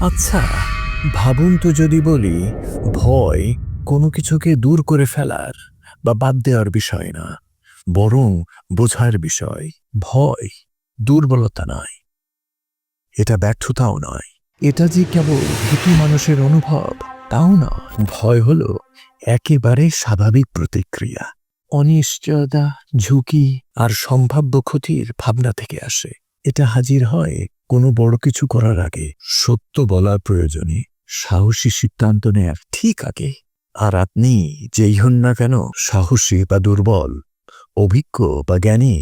আচ্ছা ভাবুন তো যদি বলি, ভয় কোনো কিছুকে দূর করে ফেলার বা বাদ দেওয়ার বিষয় না, বরং বোঝার বিষয়। ভয় দুর্বলতা নয়। এটা ব্যর্থতাও নয়। এটা যে কেবল ভীতু মানুষের অনুভব, তাও না ভয় হলো একেবারে স্বাভাবিক প্রতিক্রিয়া। অনিশ্চয়তা, ঝুঁকি আর সম্ভাব্য ক্ষতির ভাবনা থেকে আসে। এটা হাজির হয় কোনো বড় কিছু করার আগে। সত্য বলার প্রয়োজনে সাহসী সিদ্ধান্ত নেয়ার ঠিক আগে। আর আপনি যেই হন না কেন, সাহসী বা দুর্বল, অভিজ্ঞ বা জ্ঞানী,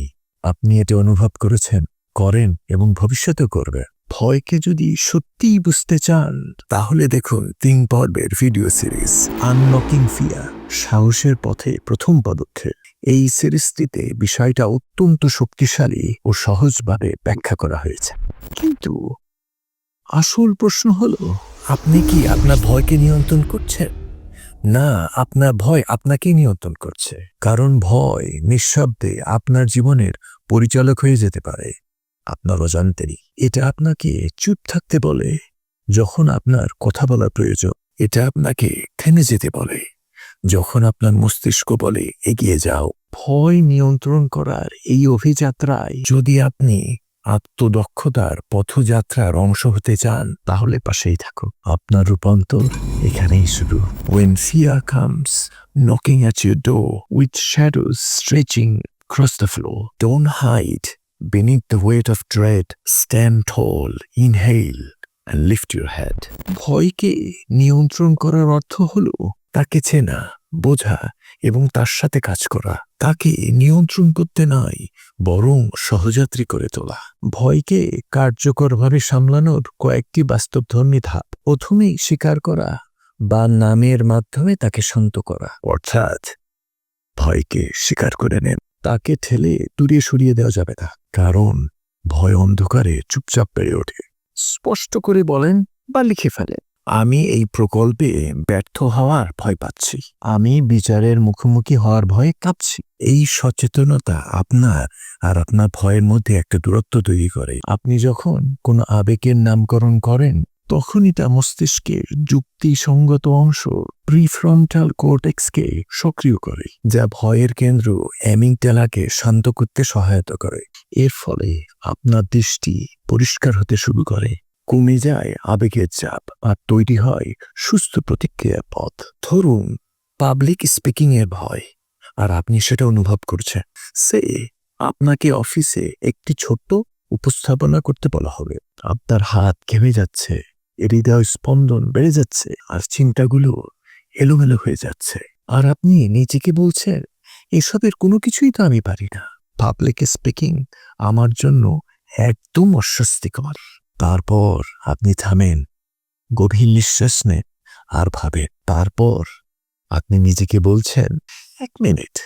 আপনি এটা অনুভব করেছেন, করেন এবং ভবিষ্যতেও করবেন। ভয়কে যদি সত্যিই বুঝতে চান, তাহলে দেখুন তিন পর্বের ভিডিও সিরিজ আনলকিং ফিয়া সাহসের পথে প্রথম পদক্ষেপ। এই সিরিজটিতে বিষয়টা অত্যন্ত শক্তিশালী ও সহজভাবে ব্যাখ্যা করা হয়েছে। কিন্তু আসল প্রশ্ন হলো, আপনি কি আপনার ভয়কে নিয়ন্ত্রণ করছেন? না, আপনার ভয় আপনাকে নিয়ন্ত্রণ করছে। কারণ ভয় নিঃশব্দে আপনার জীবনের পরিচালক হয়ে যেতে পারে। আপনার অজান্তেরই এটা আপনাকে চুপ থাকতে বলে, যখন আপনার কথা বলা প্রয়োজন, এটা আপনাকে থেমে যেতে বলে। যখন আপনার মস্তিষ্ক বলে এগিয়ে যাও। ভয় নিয়ন্ত্রণ করার এই অভিযাত্রায় যদি আপনি আত্মদক্ষতার পথযাত্রার অংশ হতে চান তাহলে পাশেই থাকুক আপনার রূপান্তর এখানেই শুরু। When fear comes knocking at your door with shadow stretching cross the floor don't hide beneath the weight of dread stand whole inhale and lift your head ভয়কে নিয়ন্ত্রণ করার অর্থ হলো তাকে চেনা, বোঝা এবং তার সাথে কাজ করা, তাকে নিয়ন্ত্রণ করতে নয় বরং সহযাত্রী করে তোলা। ভয়কে কার্যকরভাবে সামলানোর কয়েকটি বাস্তবধর্মী ধাপ। প্রথমেই স্বীকার করা বা নামের মাধ্যমে তাকে শান্ত করা। অর্থাৎ ভয়কে স্বীকার করে নেন। তাকে ঠেলে দূরে সরিয়ে দেওয়া যাবে না, কারণ ভয় অন্ধকারে চুপচাপ বেড়ে ওঠে। স্পষ্ট করে বলেন বা লিখে ফেলেন। আমি এই প্রকল্পে ব্যর্থ হওয়ার ভয় পাচ্ছি। আমি বিচারের মুখোমুখি হওয়ার ভয়ে কাঁপছি। এই সচেতনতা আপনার আর আপনার ভয়ের মধ্যে একটা দূরত্ব তৈরি করে। আপনি যখন কোনো আবেগের নামকরণ করেন তখনই তা মস্তিষ্কের যুক্তিসঙ্গত অংশ প্রিফ্রন্টাল কোর্টেক্সকে সক্রিয় করে যা ভয়ের কেন্দ্র অ্যামিংটেলাকে শান্ত করতে সহায়তা করে। এর ফলে আপনার দৃষ্টি পরিষ্কার হতে শুরু করে। কমে যায় আবেগের চাপ আর তৈরি হয় সুস্থ প্রতিক্রিয়ার পথ। ধরুন পাবলিক স্পিকিং এর ভয়, আর আপনি সেটা অনুভব করছেন। সে আপনাকে অফিসে একটি ছোট্ট উপস্থাপনা করতে বলা হবে। আপনার হাত ঘেমে যাচ্ছে, হৃদয় স্পন্দন বেড়ে যাচ্ছে, আর চিন্তাগুলো এলোমেলো হয়ে যাচ্ছে। আর আপনি নিজেকে বলছেন, এসবের কোনো কিছুই তো আমি পারি না। পাবলিক স্পিকিং আমার জন্য একদম অস্বস্তিকর। তারপর আপনি থামেন। গভীর নিঃশ্বাস নেন আর ভাবেন, তারপর আপনি নিজেকে বলছেন, এক মিনিট।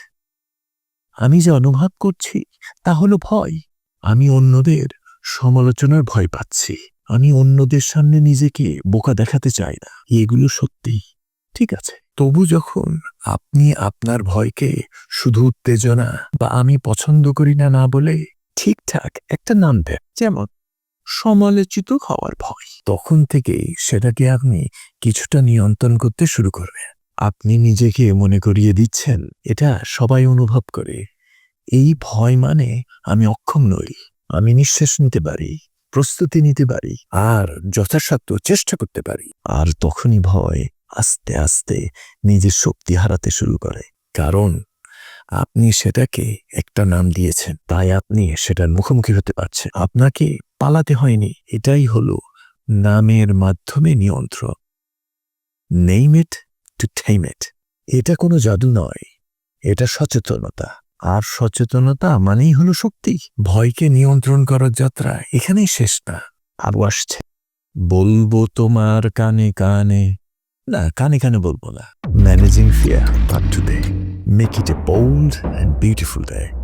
আমি যে অনুভব করছি, তা হলো ভয়। আমি অন্যদের সমালোচনার ভয় পাচ্ছি। আমি অন্যদের সামনে নিজেকে বোকা দেখাতে চাই না। এগুলো সত্যি। ঠিক আছে। তবু যখন আপনি আপনার ভয়কে শুধু উত্তেজনা বা আমি পছন্দ করি না না বলে ঠিকঠাক একটা নাম দেন, যেমন সমালোচিত হওয়ার ভয়। তখন থেকেই সেটাকে আপনি কিছুটা নিয়ন্ত্রণ করতে শুরু করবেন। আপনি নিজেকে মনে করিয়ে দিচ্ছেন, এটা সবাই অনুভব করে। এই ভয় মানে আমি অক্ষম নই, আমি নিঃশ্বাস নিতে পারি, প্রস্তুতি নিতে পারি, আর যথাসাধ্য চেষ্টা করতে পারি। আর তখনই ভয় আস্তে আস্তে নিজের শক্তি হারাতে শুরু করে। কারণ আপনি সেটাকে একটা নাম দিয়েছেন, তাই আপনি সেটার মুখোমুখি হতে পারছেন। আপনাকে পালাতে হয়নি। এটাই হলো নামের মাধ্যমে নিয়ন্ত্রণ নেইম ইট টু টেম ইট এটা কোনো জাদু নয়। এটা সচেতনতা। আর সচেতনতা মানেই হলো শক্তি। ভয়কে নিয়ন্ত্রণ করার যাত্রা এখানেই শেষ না। আরও আসছে। বলব তোমার কানে কানে। না, কানে কানে বলব না। Managing fear part today make it a bold and beautiful day